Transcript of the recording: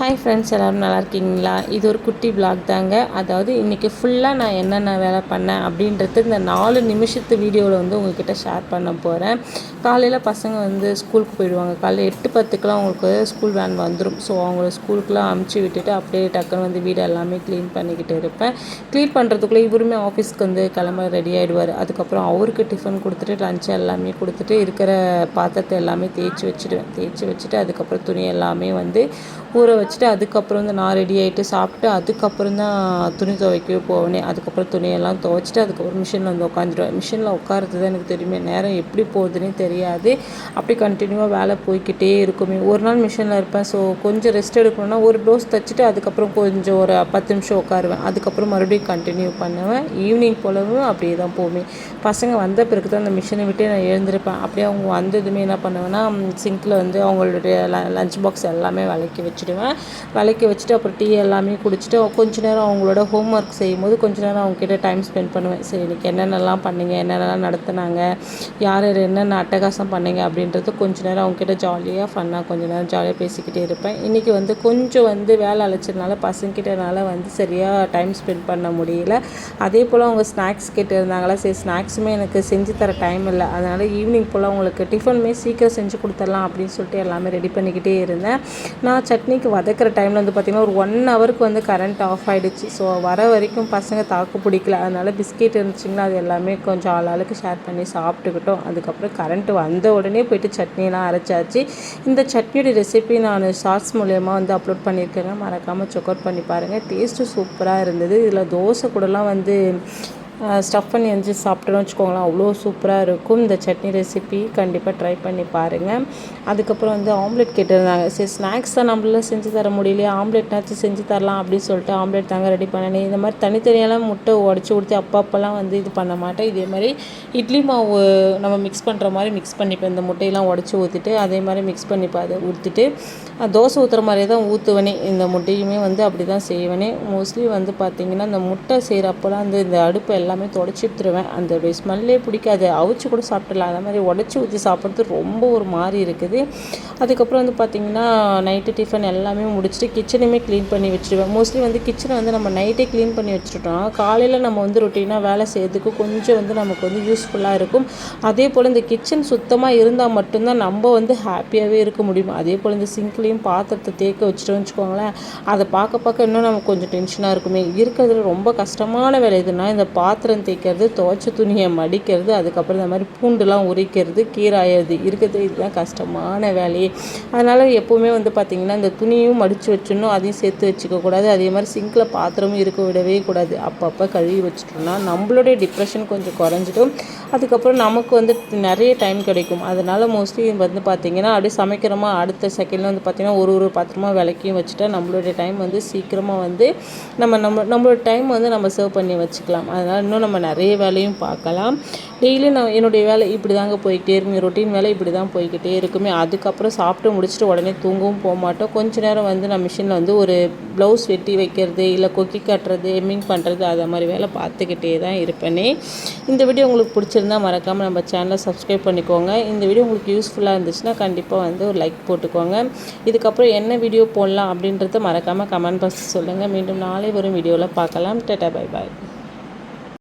Hi friends எல்லோரும் நல்லா இருக்கீங்களா? இது ஒரு குட்டி பிளாக் தாங்க. அதாவது இன்றைக்கி ஃபுல்லாக நான் என்னென்ன வேலை பண்ணேன் அப்படின்றது இந்த நாலு நிமிஷத்து வீடியோவில் வந்து உங்கள்கிட்ட ஷேர் பண்ண போகிறேன் காலையில் பசங்க வந்து ஸ்கூலுக்கு போயிடுவாங்க. காலையில் எட்டு பத்துக்கெலாம் அவங்களுக்கு ஸ்கூல் வேன் வந்துடும் ஸோ அவங்கள ஸ்கூலுக்குலாம் அமுச்சு விட்டுட்டு அப்படியே டக்குன்னு வந்து வீடு எல்லாமே க்ளீன் பண்ணிக்கிட்டு இருப்பேன். க்ளீன் பண்ணுறதுக்குள்ளே இவருமே ஆஃபீஸ்க்கு வந்து கிளம்ப ரெடி ஆகிடுவார் அதுக்கப்புறம் அவருக்கு டிஃபன் கொடுத்துட்டு லஞ்ச் எல்லாமே கொடுத்துட்டு இருக்கிற பாத்திரத்தை எல்லாமே தேய்ச்சி வச்சுடுவேன். தேய்ச்சி வச்சுட்டு அதுக்கப்புறம் துணி எல்லாமே வந்து ஊற வச்சுட்டு அதுக்கப்புறம் வந்து நான் ரெடி ஆகிட்டு சாப்பிட்டு அதுக்கப்புறம் தான் துணி துவைக்கவே போவேனே. அதுக்கப்புறம் துணியெல்லாம் துவைச்சிட்டு அதுக்கப்புறம் மிஷினில் வந்து உட்காந்துருவேன் மிஷினில் உட்காரது தான் எனக்கு தெரியுமே. நேரம் எப்படி போகுதுன்னே தெரியாது. அப்படி கண்டினியூவாக வேலை போய்கிட்டே இருக்குமே. ஒரு நாள் மிஷினில் இருப்பேன். ஸோ கொஞ்சம் ரெஸ்ட் எடுக்கணும்னா ஒரு ப்ளவுஸ் தைச்சிட்டு அதுக்கப்புறம் கொஞ்சம் ஒரு பத்து நிமிஷம் உட்காருவேன் அதுக்கப்புறம் மறுபடியும் கண்டினியூ பண்ணுவேன். ஈவினிங் போலவும் அப்படியே தான் போவேன் பசங்க வந்த பிறகு தான் அந்த மிஷினை விட்டு நான் எழுந்திருப்பேன். அப்படியே அவங்க வந்ததுமே என்ன பண்ணுவேன்னா சிங்கில் வந்து அவங்களுடைய லஞ்ச் பாக்ஸ் எல்லாமே விளக்கி வச்சுடுவேன். விளக்கி வச்சுட்டு அப்புறம் டீ எல்லாமே குடிச்சிட்டு கொஞ்ச நேரம் அவங்களோட ஹோம் ஒர்க் செய்யும் போது கொஞ்ச நேரம் அவங்கக்கிட்ட டைம் ஸ்பெண்ட் பண்ணுவேன். சரி இன்றைக்கி என்னென்னலாம் பண்ணீங்க? என்னென்னலாம் நடத்துனாங்க? யார் யார் என்னென்ன அட்டகாசம் பண்ணீங்க? அப்படின்றது கொஞ்ச நேரம் அவங்கக்கிட்ட ஜாலியாக ஃபன்னாக கொஞ்ச நேரம் ஜாலியாக பேசிக்கிட்டே இருப்பேன். இன்றைக்கி வந்து கொஞ்சம் வந்து வேலை அழைச்சதுனால பசங்கிட்டனால வந்து சரியாக டைம் ஸ்பெண்ட் பண்ண முடியல. அதே போல் அவங்க ஸ்நாக்ஸ் கேட்டு இருந்தாங்களா சரி ஸ்நாக்ஸுமே எனக்கு செஞ்சு தர டைம் இல்லை. அதனால் ஈவினிங் போல் அவங்களுக்கு டிஃபனுமே சீக்கிரம் செஞ்சு கொடுத்துடலாம் அப்படின்னு சொல்லிட்டு எல்லாமே ரெடி பண்ணிக்கிட்டே இருந்தேன். நான் சட்னிக்கு வதக்கிற டைமில் வந்து பார்த்திங்கன்னா ஒரு ஒன் ஹவருக்கு வந்து கரண்ட் ஆஃப் ஆகிடுச்சு ஸோ வர வரைக்கும் பசங்க தாக்கு பிடிக்கல. அதனால் பிஸ்கெட் இருந்துச்சுங்கன்னா அது எல்லாமே கொஞ்சம் ஆளாளுக்கு ஷேர் பண்ணி சாப்பிட்டுக்கிட்டோம். அதுக்கப்புறம் கரண்ட் வந்த உடனே போயிட்டு சட்னியெல்லாம் அரைச்சாச்சு. இந்த சட்னியோட ரெசிபி நான் ஷார்ட்ஸ் மூலயமா வந்து அப்லோட் பண்ணியிருக்கேங்க மறக்காமல் செக் அவுட் பண்ணி பாருங்கள் டேஸ்ட்டு சூப்பராக இருந்தது. இதில் தோசை கூடலாம் வந்து ஸ்டஃப் பண்ணி வந்து சாப்பிட்டோன்னு வச்சுக்கோங்களேன். அவ்வளோ சூப்பராக இருக்கும். இந்த சட்னி ரெசிபி கண்டிப்பாக ட்ரை பண்ணி பாருங்கள் அதுக்கப்புறம் வந்து ஆம்லெட் கேட்டிருந்தாங்க. சரி ஸ்நாக்ஸ் தான் நம்மளால செஞ்சு தர முடியலையே. ஆம்லெட்னாச்சும் செஞ்சு தரலாம் அப்படின்னு சொல்லிட்டு ஆம்லெட் தாங்க ரெடி பண்ணனே. இந்த மாதிரி தனித்தனியெல்லாம் முட்டை உடச்சி ஊற்றி அப்பப்போலாம் வந்து இது பண்ண மாட்டேன். இதே மாதிரி இட்லி மாவு நம்ம மிக்ஸ் பண்ணுற மாதிரி மிக்ஸ் பண்ணிப்பேன். இந்த முட்டையெல்லாம் உடச்சி ஊற்றிட்டு அதே மாதிரி மிக்ஸ் பண்ணி பாது ஊற்றிட்டு தோசை ஊற்றுற மாதிரியே தான் ஊற்றுவனே இந்த முட்டையுமே வந்து அப்படி தான் செய்வேனே. மோஸ்ட்லி வந்து பார்த்திங்கன்னா இந்த முட்டை செய்கிறப்பெல்லாம் வந்து இந்த அடுப்பு எல்லாம் தொடச்சி எடுத்துருவேன். அந்த ஸ்மெல்லே பிடிக்காது. அவிச்சு கூட சாப்பிட்றலாம் அந்த மாதிரி உடச்சி ஊற்றி சாப்பிட்றது ரொம்ப ஒரு மாதிரி இருக்குது. அதுக்கப்புறம் வந்து பார்த்திங்கன்னா நைட்டு டிஃபன் எல்லாமே முடிச்சுட்டு கிச்சனையுமே க்ளீன் பண்ணி வச்சுருவேன். மோஸ்ட்லி வந்து கிச்சனை வந்து நம்ம நைட்டே க்ளீன் பண்ணி வச்சுட்டோம் காலையில் நம்ம வந்து ரொட்டீனாக வேலை செய்யறதுக்கு கொஞ்சம் வந்து நமக்கு வந்து யூஸ்ஃபுல்லாக இருக்கும். அதே போல் இந்த கிச்சன் சுத்தமாக இருந்தால் மட்டும்தான் நம்ம வந்து ஹாப்பியாகவே இருக்க முடியும். அதே போல் இந்த சிங்க்லேயும் பாத்திரத்தை தேக்க வச்சுட்டோம்னு வச்சுக்கோங்களேன் அதை பார்க்க பார்க்க இன்னும் நமக்கு கொஞ்சம் டென்ஷனாக இருக்குமே. இருக்கிறதுல ரொம்ப கஷ்டமான வேலை எதுனா இந்த பாத்திரம் பாத்திரம் தேய்க்கிறது துவைச்ச துணியை மடிக்கிறது அதுக்கப்புறம் இந்த மாதிரி பூண்டுலாம் உரிக்கிறது கீராயிறது இருக்கிறது இதுதான் கஷ்டமான வேலையே. அதனால் எப்போவுமே வந்து பார்த்திங்கன்னா இந்த துணியும் மடித்து வச்சிடணும் அதையும் சேர்த்து வச்சுக்கக்கூடாது அதே மாதிரி சிங்கில் பாத்திரமும் இருக்க விடவே கூடாது. அப்பப்போ கழுவி வச்சுட்டோம்னா நம்மளுடைய டிப்ரெஷன் கொஞ்சம் குறைஞ்சிடும். அதுக்கப்புறம் நமக்கு வந்து நிறைய டைம் கிடைக்கும். அதனால் மோஸ்ட்லி வந்து பார்த்திங்கன்னா அப்படியே சமைக்கிறோமா அடுத்த செகண்டில் வந்து பார்த்திங்கன்னா ஒரு ஒரு பாத்திரமாக விளக்கியும் வச்சுட்டா நம்மளுடைய டைம் வந்து சீக்கிரமாக வந்து நம்ம நம்ம நம்மளோட டைம் வந்து நம்ம சர்வ் பண்ணி வச்சுக்கலாம். அதனால் இன்னும் நம்ம நிறைய வேலையும் பார்க்கலாம். டெய்லியும் நான் என்னுடைய வேலை இப்படி தாங்க போய்கிட்டே இருக்கும் ரொட்டீன் வேலை இப்படி தான் போய்கிட்டே இருக்குமே. அதுக்கப்புறம் சாப்பிட்டு முடிச்சுட்டு உடனே தூங்கவும் போக மாட்டோம். கொஞ்ச நேரம் வந்து நான் மிஷினில் வந்து ஒரு ப்ளவுஸ் வெட்டி வைக்கிறது இல்லை கொக்கி கட்டுறது எம்மிங் பண்ணுறது அதை மாதிரி வேலை பார்த்துக்கிட்டே தான் இருப்பேனே. இந்த வீடியோ உங்களுக்கு பிடிச்சிருந்தா மறக்காமல் நம்ம சேனலை சப்ஸ்கிரைப் பண்ணிக்கோங்க. இந்த வீடியோ உங்களுக்கு யூஸ்ஃபுல்லாக இருந்துச்சுன்னா கண்டிப்பாக வந்து ஒரு லைக் போட்டுக்கோங்க. இதுக்கப்புறம் என்ன வீடியோ போடலாம் அப்படின்றத மறக்காமல் கமெண்ட் பாக்ஸ் சொல்லுங்கள் மீண்டும் நாளை வரும் வீடியோவில் பார்க்கலாம். Data bye bye